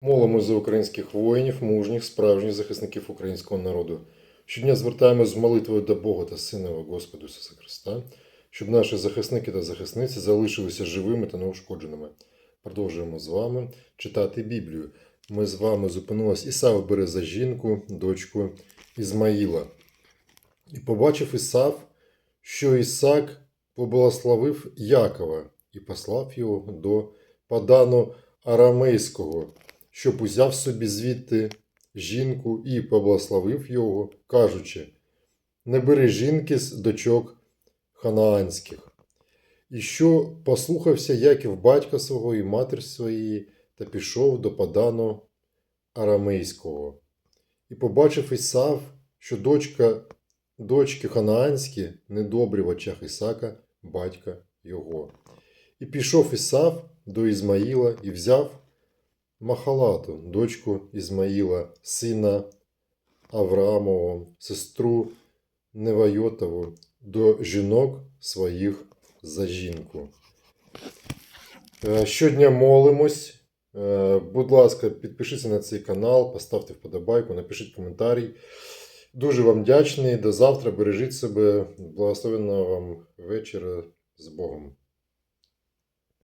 Молимо за українських воїнів, мужніх, справжніх захисників українського народу. Щодня звертаємось з молитвою до Бога та Сина його Господа Ісуса Христа, щоб наші захисники та захисниці залишилися живими та неушкодженими. Продовжуємо з вами читати Біблію. Ми з вами зупинились. Ісав бере за жінку, дочку Ізмаїла. І побачив Ісав, що Ісак поблагословив Якова і послав його до Падану Арамейського, щоб узяв собі звідти жінку і поблагословив його, кажучи: Не бери жінки з дочок ханаанських. І що послухався Яків батька свого і матір своєї, та пішов до Падану Арамейського. І побачив Ісав, що дочка, дочки ханаанські недобрі в очах Ісака, батька його. І пішов Ісав до Ізмаїла і взяв Махалату, дочку Ізмаїла, сина Авраамового, сестру Невайотову, до жінок своїх за жінку. Е, Щодня молимось. Е, Будь ласка, підпишіться на цей канал, поставте вподобайку, напишіть коментарі. Дуже вам вдячний. До завтра. Бережіть себе. Благословенного вам вечора з Богом.